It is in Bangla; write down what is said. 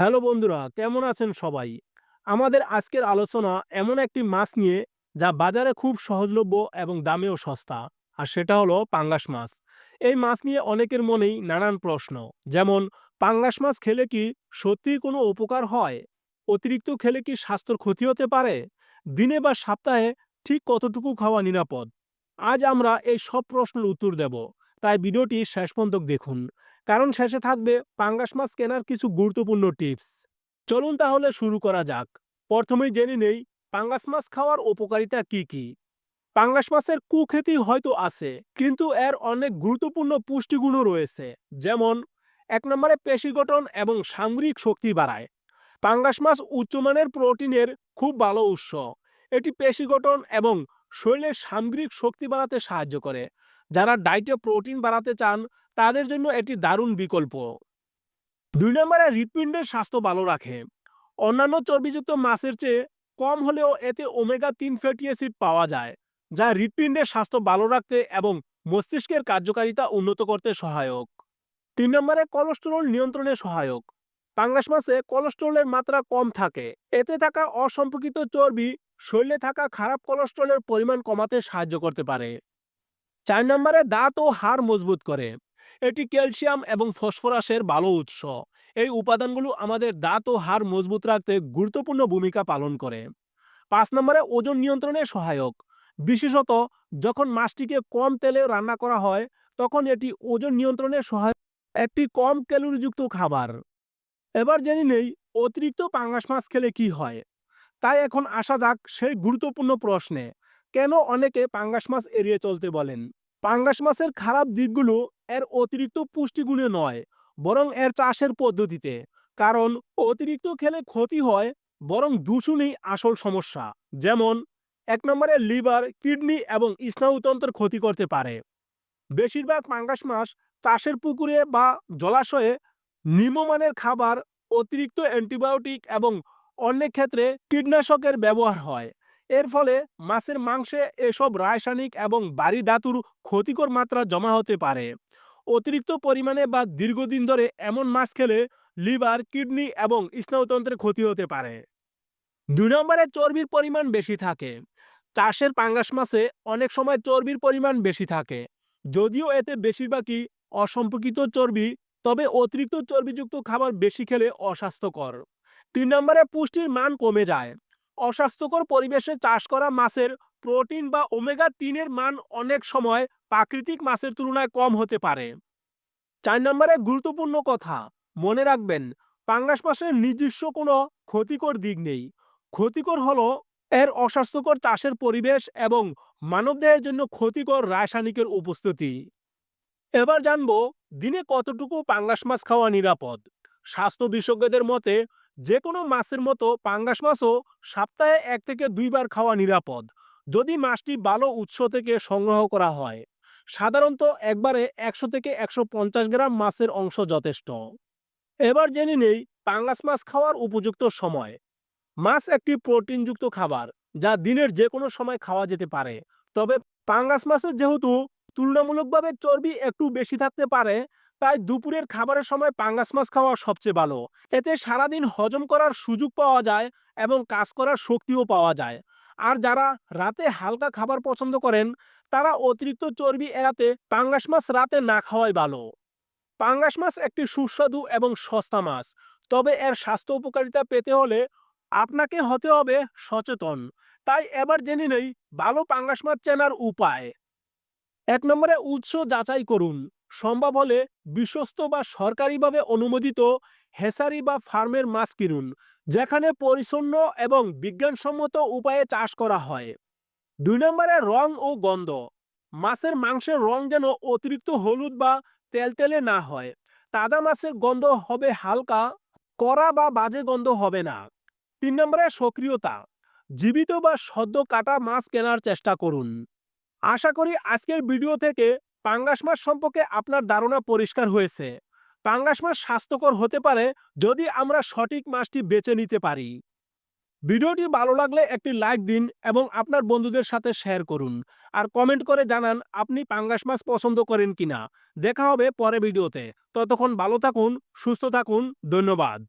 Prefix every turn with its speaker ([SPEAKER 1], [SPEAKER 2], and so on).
[SPEAKER 1] হ্যালো বন্ধুরা, কেমন আছেন সবাই? আমাদের আজকের আলোচনা এমন একটি মাছ নিয়ে যা বাজারে খুব সহজলভ্য এবং দামেও সস্তা, আর সেটা হলো পাঙ্গাস মাছ। এই মাছ নিয়ে অনেকের মনেই নানান প্রশ্ন, যেমন, পাঙ্গাস মাছ খেলে কি সত্যিই কোনো উপকার হয়? অতিরিক্ত খেলে কি স্বাস্থ্যর ক্ষতি হতে পারে? দিনে বা সপ্তাহে ঠিক কতটুকু খাওয়া নিরাপদ? আজ আমরা এই সব প্রশ্নের উত্তর দেব, তাই ভিডিওটি শেষ পর্যন্ত দেখুন। কারণ শেষে থাকবে পাঙ্গাস মাছ কেনার কিছু গুরুত্বপূর্ণ টিপস। চলুন তাহলে শুরু করা যাক। প্রথমেই জেনে নেই পাঙ্গাস মাছ খাওয়ার উপকারিতা কি কি। পাঙ্গাস মাছের কুখ্যাতি হয়তো আছে, কিন্তু এর অনেক গুরুত্বপূর্ণ পুষ্টিগুণও রয়েছে, যেমন এক নম্বরে পেশি গঠন এবং সামরিক শক্তি বাড়ায়। পাঙ্গাস মাছ উচ্চমানের প্রোটিনের খুব ভালো উৎস। এটি পেশি গঠন এবং শরীরের সামগ্রিক শক্তি বাড়াতে সাহায্য করে। যারা ডায়েটে প্রোটিন বাড়াতে চান, তাদের জন্য এটি দারুণ বিকল্প। দুই নম্বরে হৃৎপিণ্ডের স্বাস্থ্য ভালো রাখে। অন্যান্য চর্বিযুক্ত মাছের চেয়ে কম হলেও এতে ওমেগা তিন ফ্যাটি অ্যাসিড পাওয়া যায়, যা হৃৎপিণ্ডের স্বাস্থ্য ভালো রাখতে এবং মস্তিষ্কের কার্যকারিতা উন্নত করতে সহায়ক। তিন নম্বরে কোলেস্টেরল নিয়ন্ত্রণে সহায়ক। পাঙ্গাস মাছে কোলেস্টেরলের মাত্রা কম থাকে, এতে থাকা অসম্পর্কিত চর্বি, শরীরে থাকা খারাপ কোলেস্টেরলের পরিমাণ কমাতে সাহায্য করতে পারে। চার নম্বরে দাঁত ও হাড় মজবুত করে। এটি ক্যালসিয়াম এবং ফসফরাসের ভালো উৎস। এই উপাদানগুলো আমাদের দাঁত ও হাড় মজবুত রাখতে গুরুত্বপূর্ণ ভূমিকা পালন করে। পাঁচ নম্বরে ওজন নিয়ন্ত্রণে সহায়ক। বিশেষত যখন মাছটিকে কম তেলে রান্না করা হয়, তখন এটি ওজন নিয়ন্ত্রণে সহায়ক। একটি কম ক্যালোরিযুক্ত খাবার। এবার জেনে নেই অতিরিক্ত পাঙ্গাস মাছ খেলে কি হয়। তাই এখন আসা যাক সেই গুরুত্বপূর্ণ প্রশ্নে। কেন অনেকে পাঙ্গাস মাছ এড়িয়ে চলতে বলেন? পাঙ্গাস মাছের খারাপ দিকগুলো এর অতিরিক্ত পুষ্টিগুণে নয়, বরং এর চাষের পদ্ধতিতে। কারণ অতিরিক্ত খেলে ক্ষতি হয়, বরং দূষণই আসল সমস্যা। যেমন, এক নম্বরে লিভার, কিডনি এবং স্নায়ুতন্ত্রের ক্ষতি করতে পারে। বেশিরভাগ পাঙ্গাস মাছ চাষের পুকুরে বা জলাশয়ে নিম্নমানের খাবার, অতিরিক্ত অ্যান্টিবায়োটিক এবং অনেক ক্ষেত্রে কীটনাশকের ব্যবহার হয়। এর ফলে মাছের মাংসে এসব রাসায়নিক এবং বাড়ি ধাতুর ক্ষতিকর মাত্রা জমা হতে পারে। অতিরিক্ত পরিমাণে বা দীর্ঘদিন ধরে এমন মাছ খেলে লিভার, কিডনি এবং স্নায়ুতন্ত্রের ক্ষতি হতে পারে। দুই নম্বরে চর্বির পরিমাণ বেশি থাকে। চাষের পাঙ্গাস মাছে অনেক সময় চর্বির পরিমাণ বেশি থাকে। যদিও এতে বেশিরভাগই অসম্পর্কিত চর্বি, তবে অতিরিক্ত চর্বিযুক্ত খাবার বেশি খেলে অস্বাস্থ্যকর। তিন নম্বরে পুষ্টির মান কমে যায়। অস্বাস্থ্যকর পরিবেশে চাষ করা মাছের প্রোটিন বা ওমেগা তিনের মান অনেক সময় প্রাকৃতিক মাছের তুলনায় কম হতে পারে। চার নম্বরে গুরুত্বপূর্ণ কথা, মনে রাখবেন, পাঙ্গাস মাছের নিজস্ব কোনো ক্ষতিকর দিক নেই। ক্ষতিকর হলো এর অস্বাস্থ্যকর চাষের পরিবেশ এবং মানবদেহের জন্য ক্ষতিকর রাসায়নিকের উপস্থিতি। এবার জানব, দিনে কতটুকু পাঙ্গাস মাছ খাওয়া নিরাপদ? স্বাস্থ্য বিশেষজ্ঞদের মতে যে কোনো মাছের মতো পাঙ্গাস মাছও সপ্তাহে এক থেকে দুইবার খাওয়া নিরাপদ, যদি মাছটি ভালো উৎস থেকে সংগ্রহ করা হয়। সাধারণত একবারে একশো থেকে একশো পঞ্চাশ গ্রাম মাছের অংশ যথেষ্ট। এবার জেনে নেই পাঙ্গাস মাছ খাওয়ার উপযুক্ত সময়। মাছ একটি প্রোটিনযুক্ত খাবার, যা দিনের যে কোনো সময় খাওয়া যেতে পারে। তবে পাঙ্গাস মাছের যেহেতু তুলনামূলকভাবে চর্বি একটু বেশি থাকতে পারে তাই দুপুরের খাবারের সময় পাঙ্গাস মাছ খাওয়া সবচেয়ে ভালো। এতে সারাদিন হজম করার সুযোগ পাওয়া যায় এবং কাজ করার শক্তিও পাওয়া যায়। আর যারা রাতে হালকা খাবার পছন্দ করেন, তারা অতিরিক্ত চর্বি এড়াতে পাঙ্গাস মাছ রাতে না খাওয়াই ভালো। পাঙ্গাস মাছ একটি সুস্বাদু এবং সস্তা মাছ, তবে এর স্বাস্থ্য উপকারিতা পেতে হলে আপনাকে হতে হবে সচেতন। তাই এবার জেনে নেই, ভালো পাঙ্গাস মাছ চেনার উপায়। এক নম্বরে উৎস যাচাই করুন। সম্ভব হলে বিশ্বস্ত বা সরকারিভাবে অনুমোদিত হেসারি বা ফার্মের মাছ কিনুন, যেখানে পরিচ্ছন্ন এবং বিজ্ঞানসম্মত উপায়ে চাষ করা হয়। দুই নম্বরে রং ও গন্ধ। মাছের মাংসের রং যেন অতিরিক্ত হলুদ বা তেলতেলে না হয়। তাজা মাছের গন্ধ হবে হালকা, কড়া বা বাজে গন্ধ হবে না। তিন নম্বরে সক্রিয়তা। জীবিত বা সদ্য কাটা মাছ কেনার চেষ্টা করুন। আশা করি আজকের ভিডিও থেকে পাঙ্গাস মাছ সম্পর্কে আপনার ধারণা পরিষ্কার হয়েছে। পাঙ্গাস মাছ স্বাস্থ্যকর হতে পারে যদি আমরা সঠিক মাছটি বেছে নিতে পারি। ভিডিওটি ভালো লাগলে একটি লাইক দিন এবং আপনার বন্ধুদের সাথে শেয়ার করুন। আর কমেন্ট করে জানান আপনি পাঙ্গাস মাছ পছন্দ করেন কিনা। দেখা হবে পরে ভিডিওতে। ততক্ষণ ভালো থাকুন, সুস্থ থাকুন, ধন্যবাদ।